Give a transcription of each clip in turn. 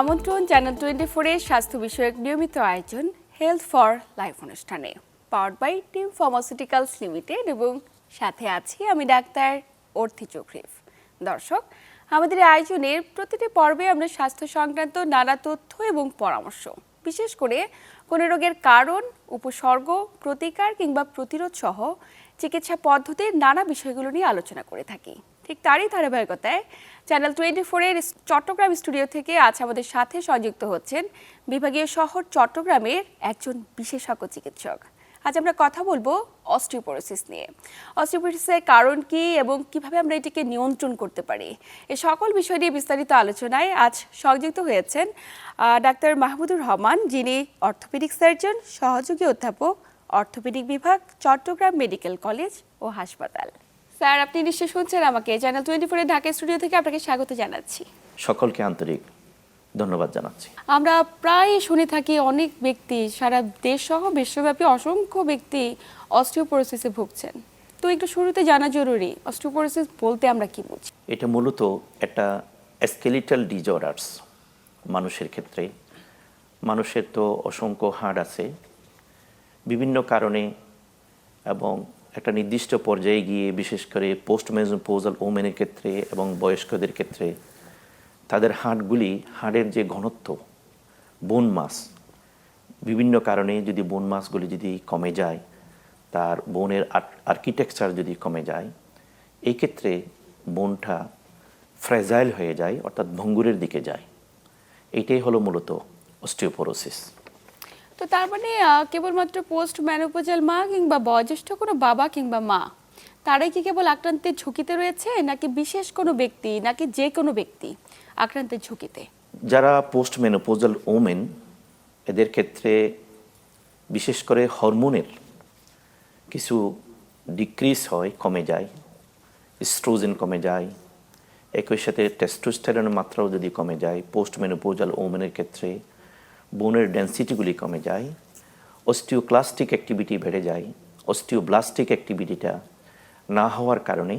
আমন্ত্রণ channel twenty ফোরের স্বাস্থ্য বিষয়ক নিয়মিত আয়োজন হেলথ ফর লাইফ অনুষ্ঠানে powered by team pharmaceuticals limited এবং সাথে আছি আমি ডাক্তার অর্থি চক্রিফ। দর্শক, আমাদের আয়োজনের প্রতিটি পর্বে আমরা স্বাস্থ্য সংক্রান্ত নানা তথ্য এবং পরামর্শ, বিশেষ করে কোনো রোগের কারণ, উপসর্গ, প্রতিকার কিংবা প্রতিরোধ সহ চিকিৎসা পদ্ধতির নানা বিষয়গুলো নিয়ে আলোচনা করে থাকি। ঠিক তারই ধারাবাহিকতায় চ্যানেল টোয়েন্টি ফোরের চট্টগ্রাম স্টুডিও থেকে আজ আমাদের সাথে সংযুক্ত হচ্ছেন বিভাগীয় শহর চট্টগ্রামের একজন বিশেষজ্ঞ চিকিৎসক। আজ আমরা কথা বলব অস্টিওপোরোসিস নিয়ে। অস্টিওপোরোসিসের কারণ কি এবং কীভাবে আমরা এটিকে নিয়ন্ত্রণ করতে পারি? এই সকল বিষয় নিয়ে বিস্তারিত আলোচনায় আজ সংযুক্ত হয়েছেন ডাক্তার মাহমুদুর রহমান, যিনি অর্থোপেডিক সার্জন, সহযোগী অধ্যাপক অর্থোপেডিক বিভাগ চট্টগ্রাম মেডিকেল কলেজ ও হাসপাতাল। স্যার আপনি নিশ্চয়ই শুনছেন আমাকে। চ্যানেল টোয়েন্টি ফোরের ঢাকা স্টুডিও থেকে আপনাকে স্বাগত জানাচ্ছি। সকলকে আন্তরিক ধন্যবাদ জানাচ্ছি। আমরা প্রায় শুনে থাকি অনেক ব্যক্তি সারা দেশ সহ বিশ্বব্যাপী অসংখ্য ব্যক্তি অস্টিওপোরোসিসে ভুগছেন। তো একটু শুরুতে জানা জরুরি অস্টিওপোরোসিস বলতে আমরা কি বুঝি? এটা মূলত একটা স্কেলিটাল ডিজঅর্ডার্স মানুষের ক্ষেত্রে। মানুষের তো অসংখ্য হাড় আছে বিভিন্ন কারণে এবং একটা নির্দিষ্ট পর্যায়ে গিয়ে, বিশেষ করে পোস্ট মেজোপোজাল ওমেনের ক্ষেত্রে এবং বয়স্কদের ক্ষেত্রে, তাদের হাড়গুলি, হাড়ের যে ঘনত্ব বোন মাস বিভিন্ন কারণে যদি বোন মাসগুলি যদি কমে যায়, তার বোনের আর্কিটেকচার যদি কমে যায়, এই ক্ষেত্রে বোনটা ফ্রেজাইল হয়ে যায়, অর্থাৎ ভঙ্গুরের দিকে যায়। এটাই হলো মূলত অস্টিওপোরোসিস তো তার মানে কেবলমাত্র পোস্ট ম্যানোপোজাল মা কিংবা বয়োজ্যেষ্ঠ কোনো বাবা কিংবা মা, তারাই কি কেবল আক্রান্তের ঝুঁকিতে রয়েছে, নাকি বিশেষ কোনো ব্যক্তি, নাকি যে কোনো ব্যক্তি আক্রান্তের ঝুঁকিতে? যারা পোস্ট মেনোপোজাল ওমেন, এদের ক্ষেত্রে বিশেষ করে হরমোনের কিছু ডিক্রিজ হয়, কমে যায়, স্ট্রোজেন কমে যায়, একই সাথে টেস্টোস্টেরনের মাত্রাও যদি কমে যায়, পোস্ট মেনোপোজাল ওমেনের ক্ষেত্রে বোনের ডেন্সিটিগুলি কমে যায় অস্টিওক্লাস্টিক অ্যাক্টিভিটি বেড়ে যায় অস্টিওব্লাস্টিক অ্যাক্টিভিটিটা না হওয়ার কারণে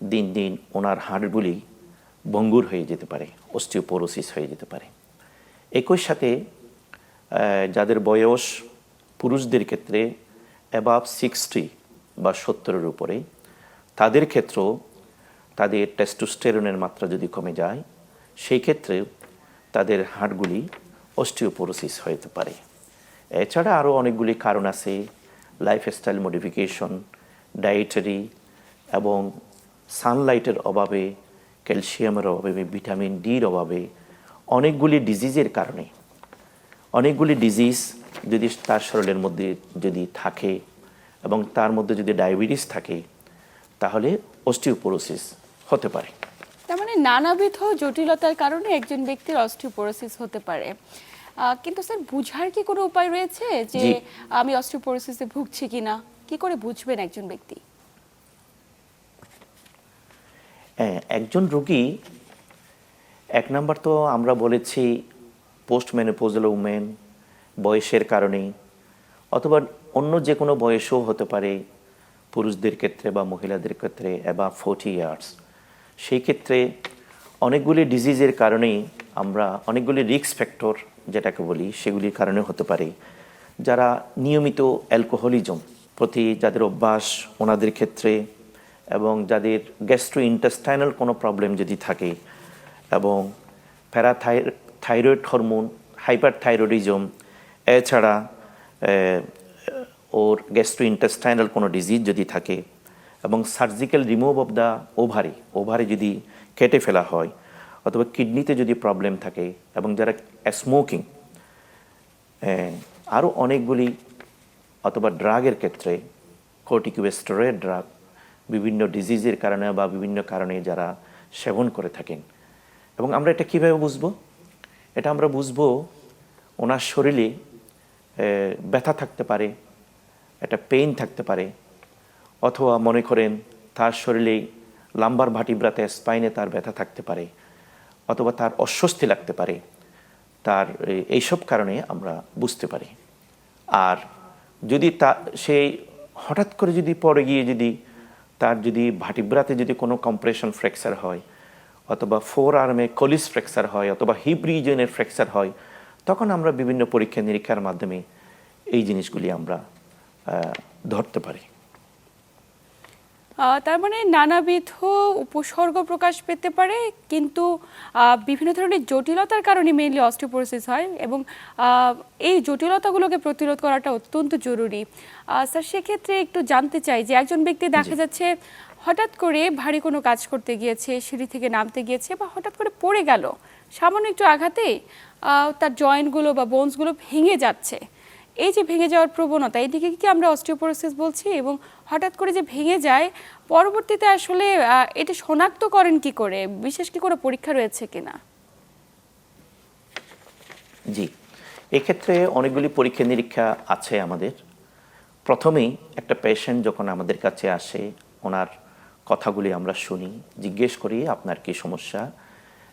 দিন দিন ওনার হাড়গুলি ভঙ্গুর হয়ে যেতে পারে অস্টিওপোরোসিস হয়ে যেতে পারে। একই সাথে যাদের বয়স পুরুষদের ক্ষেত্রে অ্যাবাভ সিক্সটি বা সত্তরের উপরে, তাদের ক্ষেত্রেও তাদের টেস্টোস্টেরনের মাত্রা যদি কমে যায়, সেই ক্ষেত্রে তাদের হাড়গুলি অস্টিওপোরোসিস হতে পারে। এছাড়া আরও অনেকগুলি কারণ আছে লাইফস্টাইল মডিফিকেশন ডায়েটারি এবং সানলাইটের অভাবে ক্যালসিয়ামের অভাবে ভিটামিন ডির অভাবে অনেকগুলি ডিজিজের কারণে। অনেকগুলি ডিজিজ যদি তার শরীরের মধ্যে যদি থাকে এবং তার মধ্যে যদি ডায়াবেটিস থাকে, তাহলে অস্টিওপোরোসিস হতে পারে। তার মানে নানাবিধ জটিলতার কারণে একজন ব্যক্তির অস্টিওপোরোসিস হতে পারে। কিন্তু স্যার বুঝার কি কোনো উপায় রয়েছে যে আমি অস্টিওপোরোসিসে ভুগছি কিনা কি করে বুঝবেন একজন ব্যক্তি? একজন রোগী এক নাম্বার তো আমরা বলেছি পোস্ট মেনোপোজাল উমেন বয়সের কারণে অথবা অন্য যে কোনো বয়সও হতে পারে পুরুষদের ক্ষেত্রে বা মহিলাদের ক্ষেত্রে বা ফোর্টি ইয়ার্স সেই ক্ষেত্রে অনেকগুলি ডিজিজের কারণেই আমরা অনেকগুলি রিস্ক ফ্যাক্টর যেটাকে বলি, সেগুলির কারণে হতে পারে। যারা নিয়মিত অ্যালকোহলিজম প্রতি যাদের অভ্যাস ওনাদের ক্ষেত্রে এবং যাদের গ্যাস্ট্রো ইন্টেস্টাইনাল কোনো প্রবলেম যদি থাকে এবং প্যারাথাই থাইরয়েড হরমোন হাইপার থাইরয়েডিজম এছাড়া ওর গ্যাস্ট্রো ইন্টেস্টাইনাল কোনো ডিজিজ যদি থাকে এবং surgical remove of the ovary ovary যদি কেটে ফেলা হয়, অথবা কিডনিতে যদি প্রবলেম থাকে এবং যারা স্মোকিং আরও অনেকগুলি অথবা ড্রাগের ক্ষেত্রে কর্টিকোস্টেরয়েড ড্রাগ বিভিন্ন ডিজিজের কারণে বা বিভিন্ন কারণে যারা সেবন করে থাকেন। এবং আমরা এটা কীভাবে বুঝব? এটা আমরা বুঝব ওনার শরীরে ব্যথা থাকতে পারে, একটা পেইন থাকতে পারে অথবা মনে করেন তার শরীরে লাম্বার ভাটিব্রাতে স্পাইনে তার ব্যথা থাকতে পারে, অথবা তার অস্বস্তি লাগতে পারে, তার এইসব কারণে আমরা বুঝতে পারি। আর যদি তা সেই হঠাৎ করে যদি পড়ে গিয়ে যদি তার যদি ভাটিব্রাতে যদি কোনো কম্প্রেশন ফ্র্যাকচার হয়, অথবা ফোর আর্মে কলিস ফ্র্যাকচার হয়, অথবা হিপ রিজনের ফ্র্যাকচার হয়, তখন আমরা বিভিন্ন পরীক্ষা নিরীক্ষার মাধ্যমে এই জিনিসগুলি আমরা ধরতে পারি। তার মানে নানাবিধ উপসর্গ প্রকাশ পেতে পারে কিন্তু বিভিন্ন ধরনের জটিলতার কারণে মেইনলি অস্টিওপোরোসিস হয় এবং এই জটিলতাগুলোকে প্রতিরোধ করাটা অত্যন্ত জরুরি। স্যার সেক্ষেত্রে একটু জানতে চাই যে একজন ব্যক্তি দেখা যাচ্ছে হঠাৎ করে ভারী কোনো কাজ করতে গিয়েছে সিঁড়ি থেকে নামতে গিয়েছে বা হঠাৎ করে পড়ে গেল। সামান্য একটু আঘাতে তার জয়েন্টগুলো বা বোনসগুলো ভেঙে যাচ্ছে। এই যে ভেঙে যাওয়ার প্রবণতা, এদিকে কি আমরা অস্টিওপোরোসিস বলছি? এবং হঠাৎ করে যে ভেঙে যায়, পরবর্তীতে আসলে এটা শনাক্ত করেন কি করে? বিশেষ কি কোনো পরীক্ষা রয়েছে কিনা জি। এক্ষেত্রে অনেকগুলি পরীক্ষা নিরীক্ষা আছে আমাদের। প্রথমেই একটা পেশেন্ট যখন আমাদের কাছে আসে, ওনার কথাগুলি আমরা শুনি, জিজ্ঞেস করি, আপনার কি সমস্যা?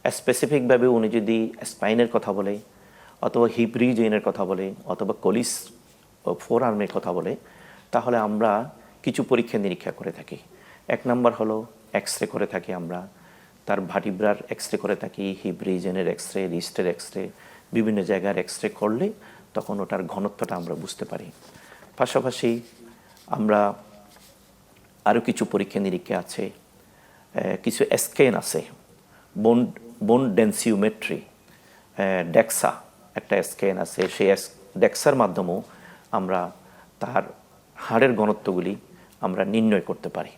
স্পেসিফিকভাবে উনি যদি স্পাইনের কথা বলে অথবা হিপ রিজনের কথা বলে, অথবা কলিস ফোর আর্মের কথা বলে, তাহলে আমরা কিছু পরীক্ষা নিরীক্ষা করে থাকি। এক নম্বর হলো এক্স রে করে থাকি আমরা, তার ভাটিব্রার এক্স রে করে থাকি heap রিজনের X ray রিস্টের X ray বিভিন্ন জায়গার এক্স রে করলে তখন ওটার ঘনত্বটা আমরা বুঝতে পারি। পাশাপাশি আমরা আরও কিছু পরীক্ষা নিরীক্ষা আছে কিছু স্ক্যান আছে বোন বোন ডেন্সিওমেট্রি ডেক্সা একটা স্ক্যান আছে, সেই ডেক্সার মাধ্যমেও আমরা তার হাড়ের ঘনত্বগুলি আমরা নির্ণয় করতে পারি।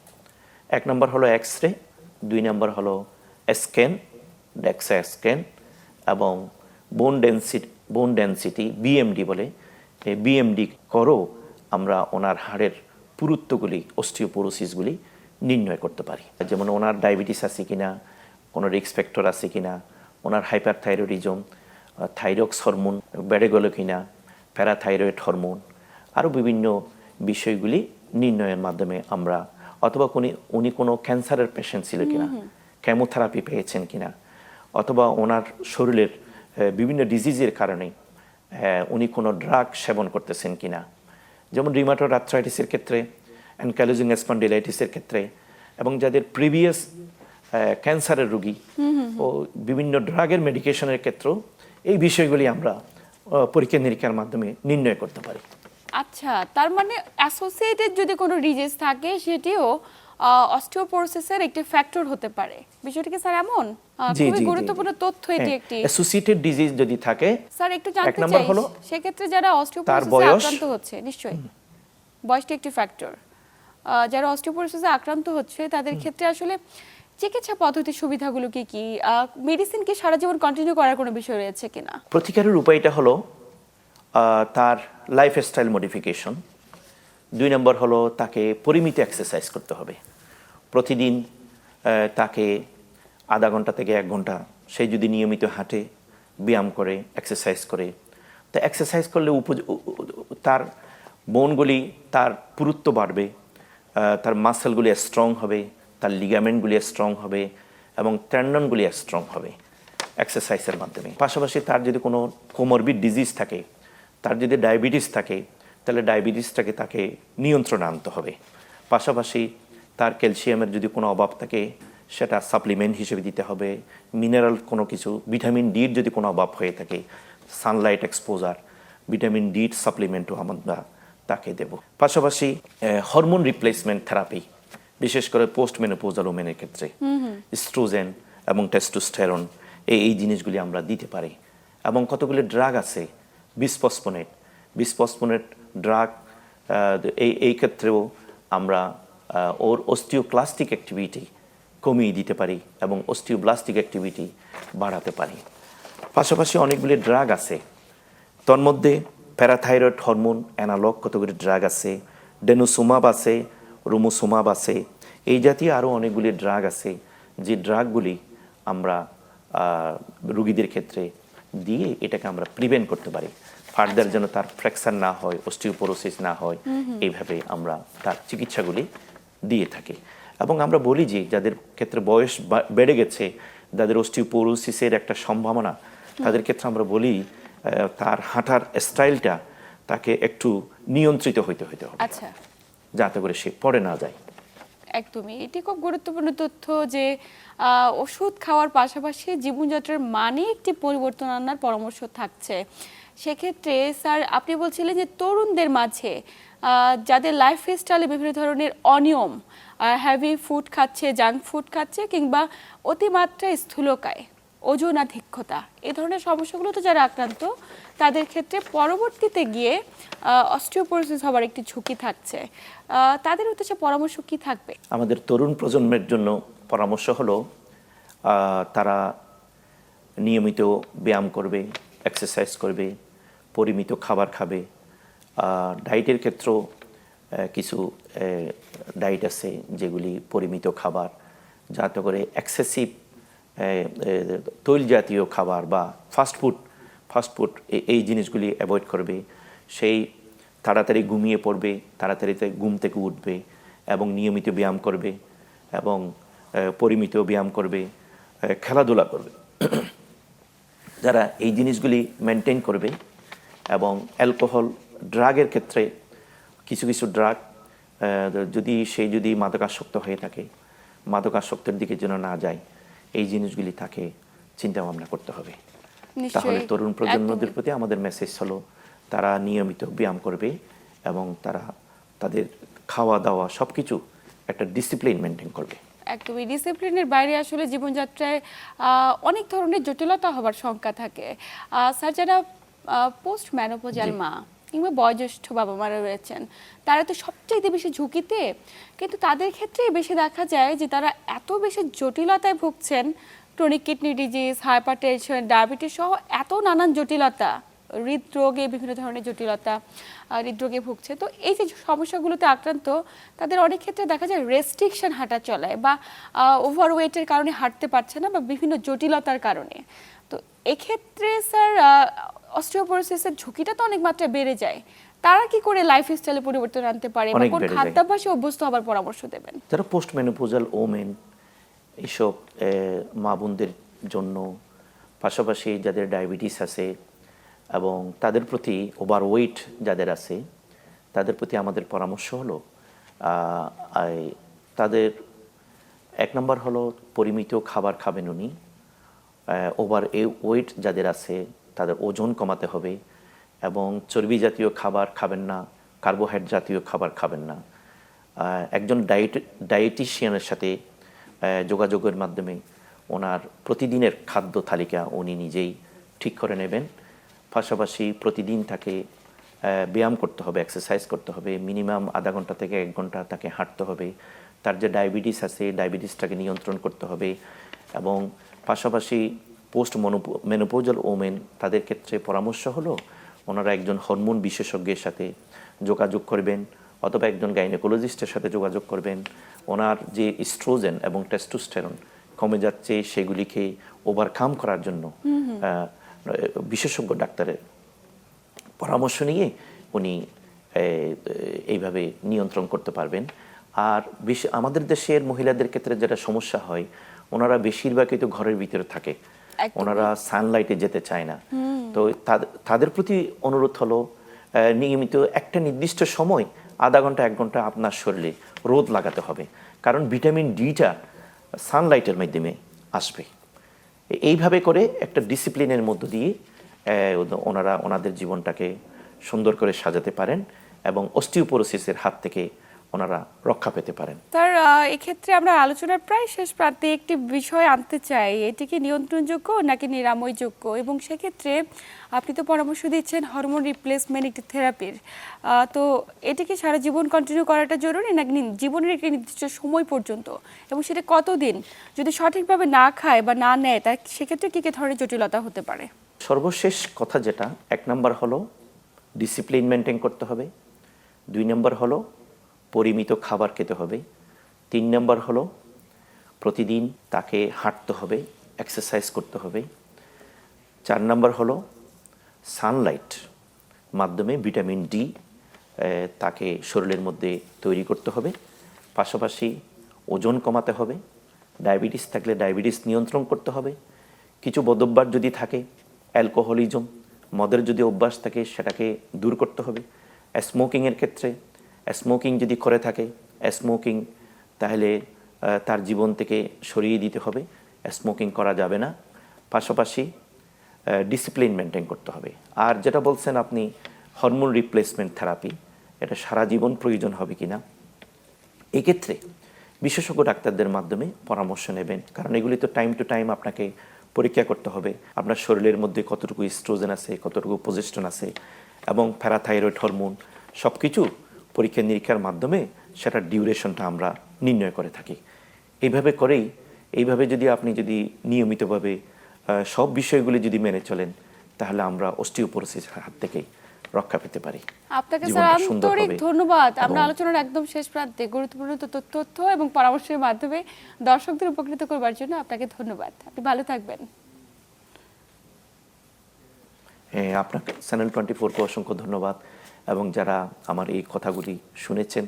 এক নম্বর হলো এক্স রে দুই নম্বর হলো স্ক্যান ডেক্সা স্ক্যান এবং বোন ডেন্সিটি বোন ডেন্সিটি বিএমডি বলে। এই বিএমডি করো আমরা ওনার হাড়ের পুরুত্বগুলি অস্টিওপোরোসিসগুলি নির্ণয় করতে পারি। যেমন ওনার ডায়াবেটিস আছে কিনা, কোনো রিক্স ফ্যাক্টর আছে কিনা, ওনার হাইপার থাইরয়েডিজম থাইরক্স হরমোন বেড়ে গেল কিনা প্যারাথাইরয়েড হরমোন আরও বিভিন্ন বিষয়গুলি নির্ণয়ের মাধ্যমে আমরা অথবা উনি উনি কোনো ক্যান্সারের পেশেন্ট ছিল কিনা কেমোথেরাপি পেয়েছেন কিনা অথবা ওনার শরীরের বিভিন্ন ডিজিজের কারণে উনি কোনো ড্রাগ সেবন করতেছেন কিনা। যেমন রিমাটোড আর্থ্রাইটিসের ক্ষেত্রে অ্যানকালোজিং স্পন্ডিলাইটিসের ক্ষেত্রে এবং যাদের প্রিভিয়াস ক্যান্সারের রোগী ও বিভিন্ন ড্রাগের মেডিকেশনের ক্ষেত্রেও এই বিষয়গুলি আমরা পরীক্ষা নিরীক্ষার মাধ্যমে নির্ণয় করতে পারি। আচ্ছা তার মানে অ্যাসোসিয়েটেড যদি কোনো ডিজিজ থাকে সেটিও অস্টিওপোরোসিসের একটি ফ্যাক্টর হতে পারে। বিষয়টা কি স্যার এমন? খুবই গুরুত্বপূর্ণ তথ্য এটি হ্যাঁ, একটি। অ্যাসোসিয়েটেড ডিজিজ যদি থাকে স্যার একটু এক জানতে চাই হলো সেক্ষেত্রে যারা অস্টিওপোরোসিসে আক্রান্ত হচ্ছে নিশ্চয়ই। বয়সটি একটি ফ্যাক্টর যারা অস্টিওপোরোসিসে আক্রান্ত হচ্ছে তাদের ক্ষেত্রে আসলে চিকিৎসা পদ্ধতির সুবিধাগুলো কি কি মেডিসিন কি সারা জীবন কন্টিনিউ করার কোনো বিষয় রয়েছে কিনা? প্রতিকারের উপায়টা হলো তার লাইফস্টাইল মডিফিকেশন দুই নম্বর হলো, তাকে পরিমিত এক্সারসাইজ করতে হবে। প্রতিদিন তাকে আধা ঘণ্টা থেকে এক ঘণ্টা সে যদি নিয়মিত হাঁটে, ব্যায়াম করে এক্সারসাইজ করে, তা এক্সারসাইজ করলে উপজ- উ- উ- উ- তার বোনগুলি তার পুরুত্ব বাড়বে তার মাসেলগুলি স্ট্রং হবে তার লিগামেন্টগুলি স্ট্রং হবে এবং ট্যান্ডনগুলি স্ট্রং হবে এক্সারসাইজের মাধ্যমে। পাশাপাশি তার যদি কোনো কোমরবিড ডিজিজ থাকে, তার যদি ডায়াবেটিস থাকে, তাহলে ডায়াবেটিসটাকে তাকে নিয়ন্ত্রণে আনতে হবে। পাশাপাশি তার ক্যালসিয়ামের যদি কোনো অভাব থাকে, সেটা সাপ্লিমেন্ট হিসেবে দিতে হবে। মিনারেল কোনো কিছু ভিটামিন ডির যদি কোনো অভাব হয়ে থাকে সানলাইট এক্সপোজার ভিটামিন ডির সাপ্লিমেন্টও আমরা তাকে দেব। পাশাপাশি হরমোন রিপ্লেসমেন্ট থেরাপি বিশেষ করে পোস্ট মেনোপোজাল ওমেনের ক্ষেত্রে স্ট্রোজেন এবং টেস্টোস্টেরন এই এই জিনিসগুলি আমরা দিতে পারি। এবং কতগুলি ড্রাগ আছে? বিসপসপোনেট বিসপসপোনেট ড্রাগ এই এই ক্ষেত্রেও আমরা ওর অস্টিওক্লাস্টিক অ্যাক্টিভিটি কমিয়ে দিতে পারি এবং অস্টিওব্লাস্টিক অ্যাক্টিভিটি বাড়াতে পারি। পাশাপাশি অনেকগুলি ড্রাগ আছে। তন্মধ্যে প্যারাথাইরয়েড হরমোন অ্যানালগ কতগুলি ড্রাগ আছে? ডেনোসোমাব আছে। রোমোসোমাব আছে। এই জাতীয় আরও অনেকগুলি ড্রাগ আছে যে ড্রাগগুলি আমরা রুগীদের ক্ষেত্রে দিয়ে এটাকে আমরা প্রিভেন্ট করতে পারি। ফার্দার যেন তার ফ্র্যাকচার না হয় অস্টিওপোরোসিস না হয় এইভাবে আমরা তার চিকিৎসাগুলি দিয়ে থাকি। এবং আমরা বলি যে যাদের ক্ষেত্রে বয়স বেড়ে গেছে যাদের অস্টিওপোরোসিসের একটা সম্ভাবনা তাদের ক্ষেত্রে আমরা বলি তার হাঁটার স্টাইলটা তাকে একটু নিয়ন্ত্রিত হইতে হইতে হবে। আচ্ছা। যাতে করে সে পড়ে না যায়। একদমই। এটি খুব গুরুত্বপূর্ণ তথ্য যে ওষুধ খাওয়ার পাশাপাশি জীবনযাত্রার মানে একটি পরিবর্তন আনার পরামর্শ থাকছে। সেক্ষেত্রে, স্যার, আপনি বলছিলেন যে, তরুণদের মাঝে যাদের লাইফ স্টাইলে বিভিন্ন ধরনের অনিয়ম হ্যাভি ফুড খাচ্ছে জাঙ্ক ফুড খাচ্ছে কিংবা অতিমাত্রায় স্থূলকায় ওজনাধিক্যতা এ ধরনের সমস্যাগুলোতে যারা আক্রান্ত, তাদের ক্ষেত্রে পরবর্তীতে গিয়ে অস্টিওপোরোসিস হওয়ার একটি ঝুঁকি থাকছে। তাদের উদ্দেশ্যে পরামর্শ কি থাকবে? আমাদের তরুণ প্রজন্মের জন্য পরামর্শ হলো তারা নিয়মিত ব্যায়াম করবে এক্সারসাইজ করবে, পরিমিত খাবার খাবে। ডায়েটের ক্ষেত্রেও কিছু ডায়েট আছে যেগুলি পরিমিত খাবার, যাতে করে এক্সেসিভ তৈল জাতীয় খাবার বা ফাস্টফুড ফাস্টফুড এই জিনিসগুলি অ্যাভয়েড করবে। সেই তাড়াতাড়ি ঘুমিয়ে পড়বে তাড়াতাড়িতে ঘুম থেকে উঠবে এবং নিয়মিত ব্যায়াম করবে এবং পরিমিত ব্যায়াম করবে খেলাধুলা করবে। যারা এই জিনিসগুলি মেনটেন করবে এবং অ্যালকোহল ড্রাগের ক্ষেত্রে কিছু কিছু ড্রাগ যদি সে যদি মাদকাসক্ত হয়ে থাকে মাদকাসক্তের দিকে যেন না যায় এই জিনিসগুলি তাকে চিন্তা ভাবনা করতে হবে। তাহলে তরুণ প্রজন্মদের প্রতি আমাদের মেসেজ হলো তারা নিয়মিত ব্যায়াম করবে এবং তারা তাদের খাওয়া দাওয়া সব কিছু একটা ডিসিপ্লিন মেনটেন করবে। একদমই। ডিসিপ্লিনের বাইরে আসলে জীবনযাত্রায় অনেক ধরনের জটিলতা হবার শঙ্কা থাকে। স্যার যারা পোস্ট ম্যানোপোজাল মা কিংবা বয়োজ্যেষ্ঠ বাবা মারা রয়েছেন তারা তো সবচেয়ে বেশি ঝুঁকিতে কিন্তু তাদের ক্ষেত্রেই বেশি দেখা যায় যে তারা এত বেশি জটিলতায় ভুগছেন chronic kidney disease hypertension diabetes সহ এত নানান জটিলতা। হৃদরোগে বিভিন্ন ধরনের জটিলতা হৃদরোগে ভুগছে। তো এই যে সমস্যাগুলোতে আক্রান্ত তাদের অনেক ক্ষেত্রে দেখা যায় রেস্ট্রিকশন হাঁটা চলায় বা ওভারওয়েটের কারণে হাঁটতে পারছে না বা বিভিন্ন জটিলতার কারণে। তো এক্ষেত্রে স্যার অস্টিওপোরোসিসের ঝুঁকিটা তো অনেক মাত্রায় বেড়ে যায়। তারা কি করে লাইফ স্টাইলে পরিবর্তন আনতে পারে বা কোন খাদ্যাভ্যাসে অভ্যস্ত হবার পরামর্শ দেবেন? যারা পোস্ট মেনোপোজাল ওমেন এইসব মা বোনদের জন্য পাশাপাশি যাদের ডায়াবেটিস আছে এবং তাদের প্রতি ওভার ওয়েট যাদের আছে, তাদের প্রতি আমাদের পরামর্শ হলো তাদের এক নম্বর হলো পরিমিত খাবার খাবেন উনি ওভার এ ওয়েট যাদের আছে তাদের ওজন কমাতে হবে এবং চর্বি জাতীয় খাবার খাবেন না কার্বোহাইড্রেট জাতীয় খাবার খাবেন না। একজন ডায়েট ডায়েটিশিয়ানের সাথে যোগাযোগের মাধ্যমে ওনার প্রতিদিনের খাদ্য তালিকা উনি নিজেই ঠিক করে নেবেন। পাশাপাশি প্রতিদিন তাকে ব্যায়াম করতে হবে এক্সারসাইজ করতে হবে মিনিমাম আধা ঘণ্টা থেকে এক ঘণ্টা তাকে হাঁটতে হবে তার যে ডায়াবেটিস আছে ডায়াবেটিসটাকে নিয়ন্ত্রণ করতে হবে এবং পাশাপাশি পোস্ট মেনোপোজাল ওমেন তাদের ক্ষেত্রে পরামর্শ হলো ওনারা একজন হরমোন বিশেষজ্ঞের সাথে যোগাযোগ করবেন অথবা একজন গাইনোকোলজিস্টের সাথে যোগাযোগ করবেন। ওনার যে স্ট্রোজেন এবং টেস্টোস্টেরন কমে যাচ্ছে সেগুলিকে ওভারকাম করার জন্য বিশেষজ্ঞ ডাক্তারের পরামর্শ নিয়ে উনি এইভাবে নিয়ন্ত্রণ করতে পারবেন। আর বেশি আমাদের দেশের মহিলাদের ক্ষেত্রে যেটা সমস্যা হয় ওনারা বেশিরভাগই তো ঘরের ভিতরে থাকে। ওনারা সানলাইটে যেতে চায় না। তো তাদের প্রতি অনুরোধ হলো নিয়মিত একটা নির্দিষ্ট সময় আধা ঘণ্টা এক ঘণ্টা আপনার শরীরে রোদ লাগাতে হবে। কারণ ভিটামিন ডিটা সানলাইটের মাধ্যমে আসবে। এইভাবে করে একটা ডিসিপ্লিনের মধ্য দিয়ে ওনারা, ওনাদের জীবনটাকে সুন্দর করে সাজাতে পারেন এবং অস্টিওপোরোসিসের হাত থেকে ওনারা রক্ষা পেতে পারেন। স্যার আহ, এক্ষেত্রে আমরা আলোচনার প্রায় শেষ প্রান্তে একটি বিষয় আনতে চাই। এটি কি নিয়ন্ত্রণযোগ্য নাকি নিরাময়যোগ্য? এবং সেক্ষেত্রে আপনি তো পরামর্শ দিচ্ছেন হরমোন রিপ্লেসমেন্ট একটি থেরাপির। তো এটি কি সারা জীবন কন্টিনিউ করাটা জরুরি নাকি জীবনের একটি নির্দিষ্ট সময় পর্যন্ত? এবং সেটা কতদিন? যদি সঠিকভাবে না খায় বা না নেয় তা সেক্ষেত্রে কী কী ধরনের জটিলতা হতে পারে? সর্বশেষ কথা যেটা এক নম্বর হলো ডিসিপ্লিন মেনটেন করতে হবে। দুই নম্বর হলো পরিমিত খাবার খেতে হবে। তিন নম্বর হলো, প্রতিদিন তাকে হাঁটতে হবে এক্সারসাইজ করতে হবে। চার নম্বর হলো সানলাইট মাধ্যমে ভিটামিন ডি তাকে শরীরের মধ্যে তৈরি করতে হবে। পাশাপাশি ওজন কমাতে হবে, ডায়াবেটিস থাকলে ডায়াবেটিস নিয়ন্ত্রণ করতে হবে। কিছু বদভ্যাস যদি থাকে অ্যালকোহলিজম মদের যদি অভ্যাস থাকে, সেটাকে দূর করতে হবে। স্মোকিংয়ের ক্ষেত্রে স্মোকিং যদি করে থাকে স্মোকিং তাহলে তার জীবন থেকে সরিয়ে দিতে হবে। স্মোকিং করা যাবে না। পাশাপাশি ডিসিপ্লিন মেনটেন করতে হবে। আর যেটা বলছেন আপনি হরমোন রিপ্লেসমেন্ট থেরাপি এটা সারা জীবন প্রয়োজন হবে কিনা? এক্ষেত্রে বিশেষজ্ঞ ডাক্তারদের মাধ্যমে পরামর্শ নেবেন। কারণ এগুলি তো টাইম টু টাইম আপনাকে পরীক্ষা করতে হবে। আপনার শরীরের মধ্যে কতটুকু স্ট্রোজেন আছে, কতটুকু পজিস্টন আছে এবং প্যারাথাইরয়েড হরমোন সব কিছু পরীক্ষা নিরীক্ষার মাধ্যমে সেটার ডিউরেশনটা আমরা নির্ণয় করে থাকি। এইভাবে করেই এইভাবে যদি আপনি যদি নিয়মিতভাবে সব বিষয়গুলি যদি মেনে চলেন তাহলে আমরা অস্টিওপোরোসিসের হাত থেকেই রক্ষা পেতে পারি। আপনাকে স্যার আন্তরিক ধন্যবাদ। আমরা আলোচনার একদম শেষ প্রান্তে গুরুত্বপূর্ণ তথ্য এবং পরামর্শের মাধ্যমে দর্শকদের উপকৃত করবার জন্য আপনাকে ধন্যবাদ। আপনি ভালো থাকবেন। হ্যাঁ আপনাকে চ্যানেল টোয়েন্টি ফোরকে অসংখ্য ধন্যবাদ। এবং যারা আমার এই কথাগুলি শুনেছেন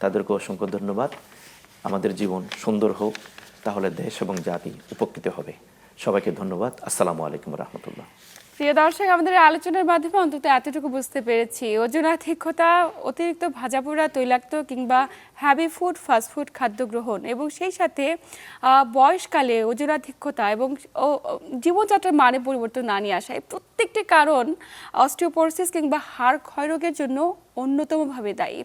তাদেরকে অসংখ্য ধন্যবাদ। আমাদের জীবন সুন্দর হোক, তাহলে দেশ এবং জাতি উপকৃত হবে। সবাইকে ধন্যবাদ। আসসালামু আলাইকুম রহমতুল্লাহ। প্রিয় দর্শক, আমাদের আলোচনার মাধ্যমে অন্তত এতটুকু বুঝতে পেরেছি। ওজনাধিক্যতা অতিরিক্ত ভাজাপোড়া তৈলাক্ত কিংবা হ্যাভি ফুড ফাস্টফুড খাদ্য গ্রহণ এবং সেই সাথে বয়সকালে ওজনাধিক্যতা এবং জীবনযাত্রার মানে পরিবর্তন না নিয়ে আসা, এই প্রত্যেকটি কারণ, অস্টিওপোরোসিস কিংবা হাড় ক্ষয়রোগের জন্য অন্যতমভাবে দায়ী।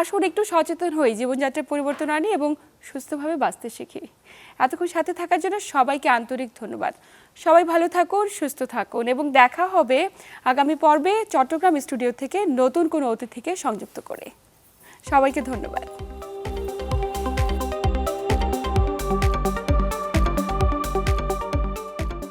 আসুন একটু সচেতন হই, জীবনযাত্রার পরিবর্তন আনি এবং সুস্থভাবে বাঁচতে শিখি। এতক্ষণ সাথে থাকার জন্য সবাইকে আন্তরিক ধন্যবাদ। সবাই ভালো থাকুন, সুস্থ থাকুন এবং দেখা হবে আগামী পর্বে চট্টগ্রাম স্টুডিও থেকে নতুন কোনো অতিথিকে সংযুক্ত করে। সবাইকে ধন্যবাদ।